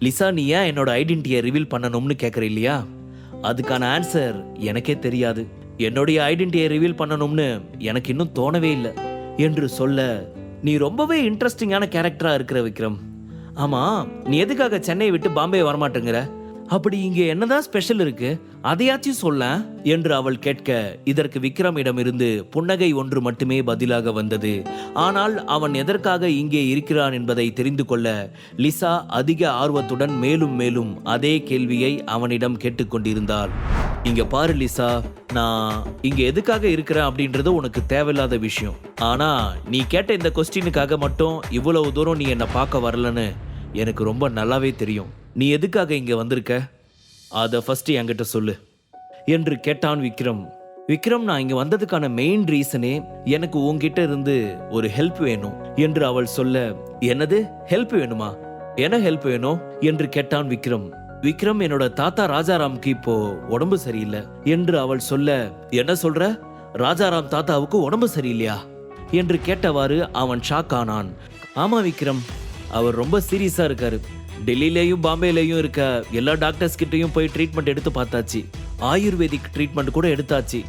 Lisa நீ ஏன் என்னோட ஐடென்டிட்டியை ரிவீல் பண்ணணும்னு கேட்குற இல்லையா? அதுக்கான ஆன்சர் எனக்கே தெரியாது. என்னுடைய ஐடென்டிட்டியை ரிவீல் பண்ணணும்னு எனக்கு இன்னும் தோணவே இல்லை. என்று சொல்ல நீ ரொம்பவே இன்ட்ரெஸ்டிங்கான கேரக்டராக இருக்கிற விக்ரம். ஆமாம் நீ எதுக்காக சென்னையை விட்டு பாம்பே வரமாட்டேங்கிற? அப்படி இங்கே என்னதான் ஸ்பெஷல் இருக்கு? அதையாச்சும் சொல்ல என்று அவள் கேட்க இதற்கு விக்ரமிடமிருந்து புன்னகை ஒன்று மட்டுமே பதிலாக வந்தது. ஆனால் அவன் எதற்காக இங்கே இருக்கிறான் என்பதை தெரிந்து கொள்ள லிசா அதிக ஆர்வத்துடன் மேலும் மேலும் அதே கேள்வியை அவனிடம் கேட்டுக்கொண்டிருந்தாள் இங்க பாரு லிசா நான் இங்க எதுக்காக இருக்கிறேன் அப்படின்றது உனக்கு தேவையில்லாத விஷயம். ஆனா நீ கேட்ட இந்த கொஸ்டினுக்காக மட்டும் இவ்வளவு தூரம் நீ என்னை பார்க்க வரலன்னு எனக்கு ரொம்ப நல்லாவே தெரியும். நீ எதுக்காக இங்கே வந்திருக்க? அதை ஃபஸ்ட்டு என்கிட்ட சொல்லு. என்று கேட்டான் விக்ரம். விக்ரம் நான் இங்கே வந்ததுக்கான மெயின் ரீசனே எனக்கு உங்ககிட்ட இருந்து ஒரு ஹெல்ப் வேணும் என்று அவள் சொல்ல என்னது? ஹெல்ப் வேணுமா? என்ன ஹெல்ப் வேணும்? என்று கேட்டான் விக்ரம். விக்ரம் என்னோட தாத்தா ராஜாராம்க்கு இப்போ உடம்பு சரியில்லை. என்று அவள் சொல்ல என்ன சொல்ற? ராஜாராம் தாத்தாவுக்கு உடம்பு சரியில்லையா? என்று கேட்டவாறு அவன் ஷாக் ஆனான். ஆமா விக்ரம் அவர் ரொம்ப சீரியஸா இருக்காரு. டெல்லியிலேயும் பாம்பேலேயும் இருக்க எல்லா டாக்டர்ஸ் கிட்டேயும் போய் ட்ரீட்மெண்ட் எடுத்து பார்த்தாச்சு. ஆயுர்வேதிக் ட்ரீட்மெண்ட் கூட எடுத்தாச்சு.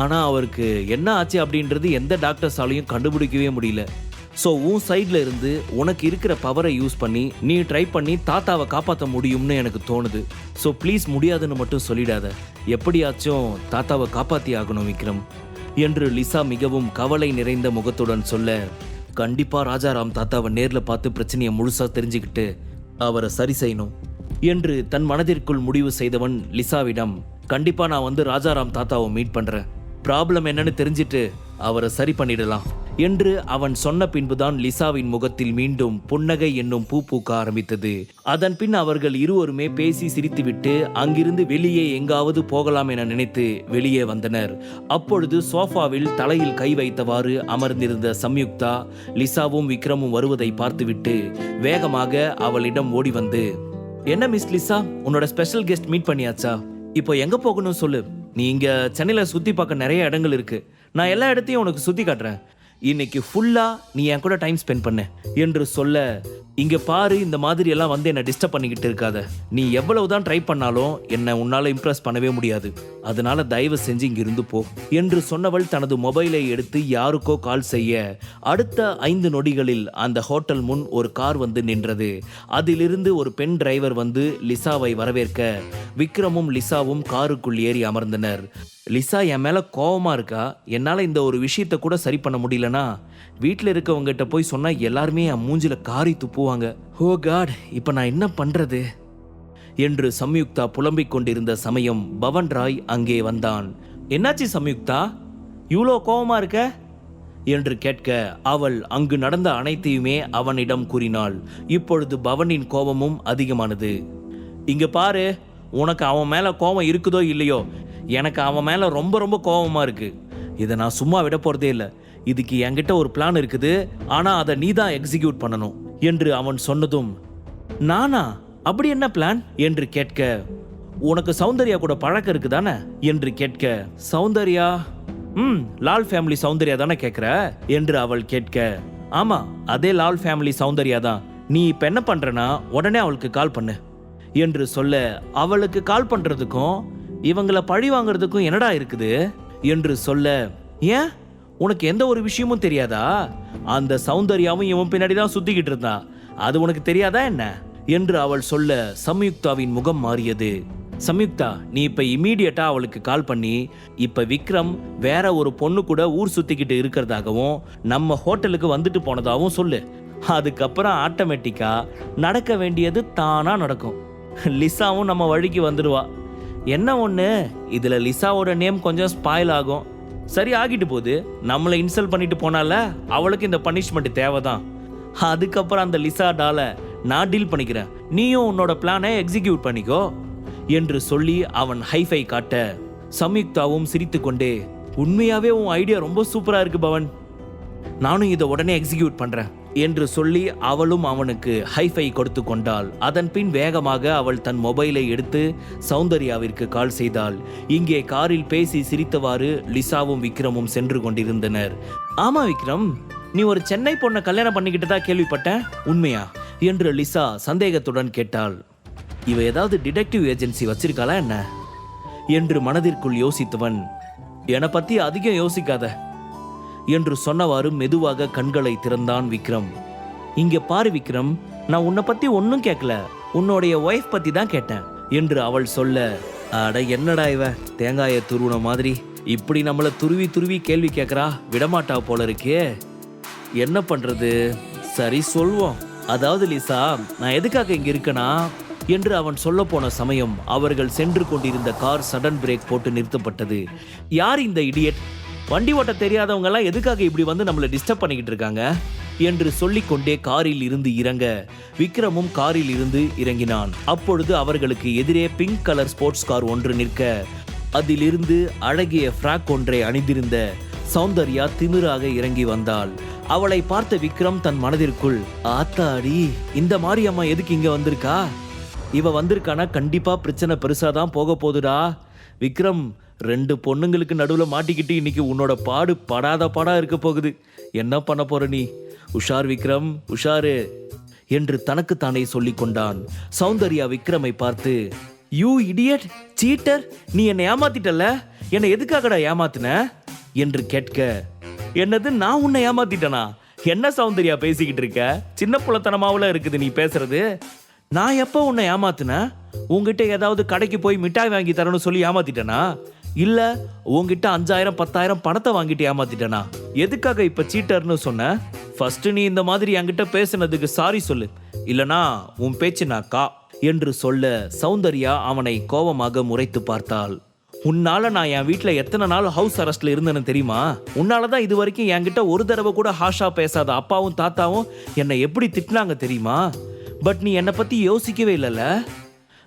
ஆனால் அவருக்கு என்ன ஆச்சு அப்படின்றது எந்த டாக்டர்ஸாலையும் கண்டுபிடிக்கவே முடியல. ஸோ உன் சைடில் இருந்து உனக்கு இருக்கிற பவரை யூஸ் பண்ணி நீ ட்ரை பண்ணி தாத்தாவை காப்பாற்ற முடியும்னு எனக்கு தோணுது. ஸோ ப்ளீஸ் முடியாதுன்னு மட்டும் சொல்லிடாத. எப்படியாச்சும் தாத்தாவை காப்பாற்றி ஆகணும் விக்ரம். என்று லிசா மிகவும் கவலை நிறைந்த முகத்துடன் சொல்ல கண்டிப்பாக ராஜாராம் தாத்தாவை நேரில் பார்த்து பிரச்சனையை முழுசாக தெரிஞ்சுக்கிட்டு அவரை சரி செய்யணும் என்று தன் மனதிற்குள் முடிவு செய்தவன் லிசாவிடம் கண்டிப்பா நான் வந்து ராஜாராம் தாத்தாவை மீட் பண்றேன். ப்ராப்ளம் என்னன்னு தெரிஞ்சிட்டு அவரை சரி பண்ணிடலாம். என்று அவன் சொன்ன பின்புதான் லிசாவின் முகத்தில் மீண்டும் புன்னகை என்னும் பூ பூக்க ஆரம்பித்தது. அதன் பின் அவர்கள் இருவருமே பேசி சிரித்துவிட்டு அங்கிருந்து வெளியே எங்காவது போகலாம் என நினைத்து வெளியே வந்தனர். அப்பொழுது சோஃபாவில் தலையில் கை வைத்தவாறு அமர்ந்திருந்த சம்யுக்தா லிசாவும் விக்ரமும் வருவதை பார்த்துவிட்டு வேகமாக அவளிடம் ஓடி வந்து என்ன மிஸ் லிசா உன்னோட ஸ்பெஷல் கெஸ்ட் மீட் பண்ணியாச்சா? இப்போ எங்க போகணும் சொல்லு. நீ இங்க சென்னையில சுத்தி பார்க்க நிறைய இடங்கள் இருக்கு. நான் எல்லா இடத்தையும் உனக்கு சுத்தி காட்டுறேன். இன்னைக்கு ஃபுல்லாக நீ என் கூட டைம் ஸ்பெண்ட் பண்ண என்று சொல்ல இங்க பாரு இந்த மாதிரி எல்லாம் வந்து என்ன டிஸ்டர்ப் பண்ணிக்கிட்டு இருக்காத. நீ எவ்வளவுதான் ட்ரை பண்ணாலும் என்னை உன்னால இம்ப்ரெஸ் பண்ணவே முடியாது. அதனால தயவு செஞ்சு இங்கிருந்து போ. என்று சொன்னவள் தனது மொபைலை எடுத்து யாருக்கோ கால் செய்ய அடுத்த ஐந்து நொடிகளில் அந்த ஹோட்டல் முன் ஒரு கார் வந்து நின்றது. அதிலிருந்து ஒரு பெண் டிரைவர் வந்து லிசாவை வரவேற்க விக்ரமும் லிசாவும் காருக்குள் ஏறி அமர்ந்தனர். லிசா என் மேல கோவமா இருக்கா? என்னால இந்த ஒரு விஷயத்த கூட சரி பண்ண முடியலனா? வீட்டில் இருக்கவங்ககிட்ட போய் சொன்னால் எல்லாருமே என் மூஞ்சில காரி துப்புவாங்க. ஓ காட் இப்போ நான் என்ன பண்ணுறது என்று சம்யுக்தா புலம்பிக் கொண்டிருந்த சமயம் பவன் ராய் அங்கே வந்தான். என்னாச்சு சம்யுக்தா? இவ்வளோ கோபமா இருக்க? என்று கேட்க அவள் அங்கு நடந்த அனைத்தையுமே அவனிடம் கூறினாள். இப்பொழுது பவனின் கோபமும் அதிகமானது. இங்க பாரு உனக்கு அவன் மேல கோபம் இருக்குதோ இல்லையோ? எனக்கு அவன் மேல ரொம்ப ரொம்ப கோபமா இருக்கு. இதை நான் சும்மா விட போறதே இல்லை. இதுக்கு என்கிட்ட ஒரு பிளான் இருக்குது. ஆனா அதை நீ தான் எக்ஸிக்யூட் பண்ணணும் என்று அவன் சொன்னதும் நானா? அப்படி என்ன பிளான் என்று கேட்க உனக்கு சௌந்தர்யா கூட பழக்கம் இருக்குதானே? என்று கேட்க சௌந்தர்யா? ம் லால் ஃபேமிலி சௌந்தர்யா தானே கேட்குற என்று அவள் கேட்க ஆமா அதே லால் ஃபேமிலி சௌந்தர்யா தான். நீ இப்ப என்ன பண்றனா உடனே அவளுக்கு கால் பண்ணு. என்று சொல்ல அவளுக்கு கால் பண்றதுக்கும் இவங்களை பழி வாங்குறதுக்கும் என்னடா இருக்குது? என்று சொல்ல ஏன்? உனக்கு எந்த ஒரு விஷயமும் தெரியாதா? அந்த சௌந்தர்யாவும் இவன் பின்னாடி தான் சுத்திக்கிட்டு இருந்தான் அது உனக்கு தெரியாதா என்ன? என்று அவள் சொல்ல சம்யுக்தாவின் முகம் மாறியது. சம்யுக்தா நீ இப்ப இமீடியட்டா அவளுக்கு கால் பண்ணி இப்ப விக்ரம் வேற ஒரு பொண்ணு கூட ஊர் சுத்திக்கிட்டு இருக்கிறதாகவும் நம்ம ஹோட்டலுக்கு வந்துட்டு போனதாகவும் சொல்லு. அதுக்கப்புறம் ஆட்டோமேட்டிக்கா நடக்க வேண்டியது தானா நடக்கும். லிசாவும் நம்ம வழிக்கு வந்துடுவா என்ன ஒன்று இதில் லிசாவோட நேம் கொஞ்சம் ஸ்பாயில் ஆகும். சரி ஆகிட்டு போகுது. நம்மளை இன்சல்ட் பண்ணிட்டு போனால அவளுக்கு இந்த பனிஷ்மெண்ட் தேவைதான். அதுக்கப்புறம் அந்த லிசா டால நான் டீல் பண்ணிக்கிறேன். நீயும் உன்னோட பிளானை எக்ஸிக்யூட் பண்ணிக்கோ என்று சொல்லி அவன் ஹைஃபை காட்ட சம்யுக்தாவும் சிரித்துக்கொண்டே உண்மையாவே உன் ஐடியா ரொம்ப சூப்பரா இருக்கு பவன். நானும் இதை உடனே எக்ஸிக்யூட் பண்றேன். என்று சொல்லி அவளும் அவனுக்கு ஹைஃபை கொடுத்து கொண்டாள். அதன் பின் வேகமாக அவள் தன் மொபைலை எடுத்து சௌந்தர்யாவிற்கு கால் செய்தாள். இங்கே காரில் பேசி சிரித்தவாறு லிசாவும் விக்ரமும் சென்று கொண்டிருந்தனர். ஆமா விக்ரம் நீ ஒரு சென்னை பொண்ணை கல்யாணம் பண்ணிக்கிட்டதா கேள்விப்பட்டேன். உண்மையா? என்று லிசா சந்தேகத்துடன் கேட்டாள். இவ ஏதாவது டிடெக்டிவ் ஏஜென்சி வச்சிருக்காளா என்ன? என்று மனதிற்குள் யோசித்தவன் என்னை பத்தி அதிகம் யோசிக்காத. என்று சொன்னவாறு மெதுவாக கண்களை திறந்தான் விக்ரம். இங்க பாரு விக்ரம் நான் உன்னை பத்தி ஒன்றும் கேட்கல உன்னுடைய ஒய்ஃப் பத்தி தான் கேட்டேன் என்று அவள் சொல்ல அட என்னடா இவ தேங்காயை துருவன மாதிரி. இப்படி நம்மள துருவி துருவி கேள்வி கேட்கறா விடமாட்டா போல இருக்கே. என்ன பண்றது? சரி சொல்வோம். அதாவது லிசா நான் எதுக்காக இங்க இருக்கனா? என்று அவன் சொல்ல போன சமயம் அவர்கள் சென்று கொண்டிருந்த கார் சடன் பிரேக் போட்டு நிறுத்தப்பட்டது. யார் இந்த இடியட் வண்டி ஓட்ட தெரியாதவங்க எல்லாம் எதுக்காக இப்படி வந்து நம்மளை டிஸ்டர்ப் பண்ணிக்கிட்டு இருக்காங்க? என்று சொல்லிக்கொண்டே காரில் இருந்து இறங்க விக்ரமும் காரில் இருந்து இறங்கினான். அப்பொழுது அவர்களுக்கு எதிரே பிங்க் கலர் ஸ்போர்ட்ஸ் கார் ஒன்று நிற்க அதிலிருந்து அழகிய ஃப்ராக் ஒன்றை அணிந்திருந்த சௌந்தர்யா திமிராக இறங்கி வந்தாள். அவளை பார்த்த விக்ரம் தன் மனதிற்குள் ஆத்தாடி இந்த மாதிரி அம்மா எதுக்கு இங்க வந்திருக்கா? இவ வந்திருக்கானா? கண்டிப்பா பிரச்சனை பெருசா தான் போக போகுதுடா. விக்ரம் ரெண்டு பொண்ணுங்களுக்கு நடுவில் மாட்டிக்கிட்டு இன்னைக்கு உன்னோட பாடு படாத பாடாக இருக்க போகுது. என்ன பண்ண போற நீ? உஷார் விக்ரம் உஷாரு. என்று தனக்குத்தானே சொல்லி கொண்டான். சௌந்தர்யா விக்ரமை பார்த்து யூ இடியட் சீட்டர் நீ என்னை ஏமாத்திட்டல என்னை எதுக்காகடா ஏமாத்தின? என்று கேட்க என்னது நான் உன்னை ஏமாத்திட்டனா? என்ன சௌந்தர்யா பேசிக்கிட்டு இருக்க? சின்ன புலத்தனமாவில் இருக்குது நீ பேசுறது. நான் எப்போ உன்னை ஏமாத்தினேன் உங்ககிட்ட ஏதாவது கடைக்கு போய் மிட்டாய் வாங்கி தரணும்னு சொல்லி ஏமாத்திட்டேனா? இல்ல உங்ககிட்ட அஞ்சாயிரம் பத்தாயிரம் பணத்தை வாங்கிட்டு ஏமாத்திட்டேனா? எதுக்காக இப்ப சீட்டர்னு சொன்ன? ஃபர்ஸ்ட் நீ இந்த மாதிரி என்கிட்ட பேசுனதுக்கு சாரி சொல்லு. இல்லனா உன் பேச்சு நான் கா என்று சொல்ல சௌந்தர்யா அவனை கோபமாக முறைத்து பார்த்தாள். உன்னால நான் என் வீட்டில் எத்தனை நாள் ஹவுஸ் அரெஸ்ட்ல இருந்தேன்னு தெரியுமா? உன்னால தான் இது வரைக்கும் என்கிட்ட ஒரு தடவை கூட ஹாஷா பேசாத அப்பாவும் தாத்தாவும் என்னை எப்படி திட்டினாங்க தெரியுமா? பட் நீ என்னை பத்தி யோசிக்கவே இல்லைல்ல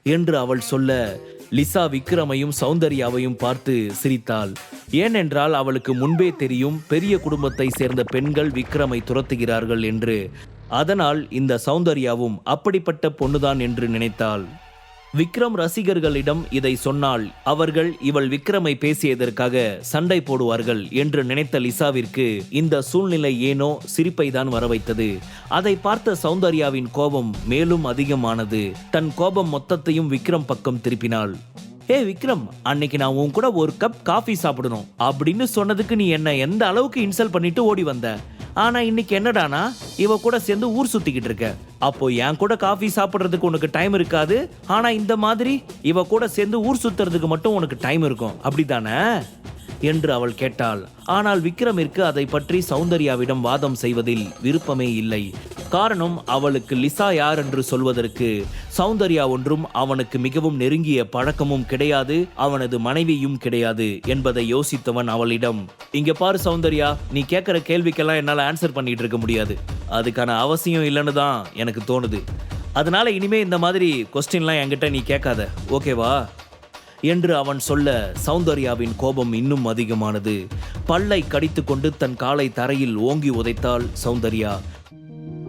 என்று அவள் சொல்ல லிசா விக்ரமையும் சௌந்தர்யாவையும் பார்த்து சிரித்தாள். ஏனென்றால் அவளுக்கு முன்பே தெரியும் பெரிய குடும்பத்தை சேர்ந்த பெண்கள் விக்ரமை துரத்துகிறார்கள் என்று. அதனால் இந்த சௌந்தர்யாவும் அப்படிப்பட்ட பொண்ணுதான் என்று நினைத்தாள். விக்ரம் ரசிகர்களிடம் இதை சொன்னால் அவர்கள் இவள் விக்ரமை பேசியதற்காக சண்டை போடுவார்கள் என்று நினைத்த லிசாவிற்கு இந்த சூழ்நிலை ஏனோ சிரிப்பை தான் வரவைத்தது. அதை பார்த்த சௌந்தர்யாவின் கோபம் மேலும் அதிகமானது. தன் கோபம் மொத்தத்தையும் விக்ரம் பக்கம் திருப்பினாள். ஏ விக்ரம் அன்னைக்கு நான் உன் கூட ஒரு கப் காஃபி சாப்பிடணும். அப்படின்னு சொன்னதுக்கு நீ என்ன எந்த அளவுக்கு இன்சல்ட் பண்ணிட்டு ஓடி வந்த? ஆனா இன்னைக்கு என்னடானா இவ கூட சேர்ந்து ஊர் சுத்திக்கிட்டு இருக்க. அப்போ என் கூட காஃபி சாப்பிட்றதுக்கு உனக்கு டைம் இருக்காது? ஆனா இந்த மாதிரி இவ கூட சேர்ந்து ஊர் சுத்துறதுக்கு மட்டும் உனக்கு டைம் இருக்கும். அப்படிதானே என்று அவள் கேட்டாள். ஆனால் விக்ரமிற்கு அதை பற்றி சௌந்தர்யாவிடம் வாதம் செய்வதில் விருப்பமே இல்லை. காரணம் அவளுக்கு லிசா யார் என்று சொல்வதற்கு. சௌந்தர்யா ஒன்றும் அவனுக்கு மிகவும் நெருங்கிய பழக்கமும் கிடையாது அவனது மனைவியும் கிடையாது என்பதை யோசித்தவன் அவளிடம். இங்க பாரு சௌந்தர்யா நீ கேட்கிற கேள்விக்கெல்லாம் என்னால ஆன்சர் பண்ணிட்டு இருக்க முடியாது. அதுக்கான அவசியம் இல்லைன்னு தான் எனக்கு தோணுது. அதனால இனிமே இந்த மாதிரி கொஸ்டின்லாம் என்கிட்ட நீ கேட்காத ஓகேவா என்று அவன் சொல்ல சௌந்தர்யாவின் கோபம் இன்னும் அதிகமானது. பல்லை கடித்துக்கொண்டு தன் காலை தரையில் ஓங்கி உதைத்தாள் சௌந்தர்யா.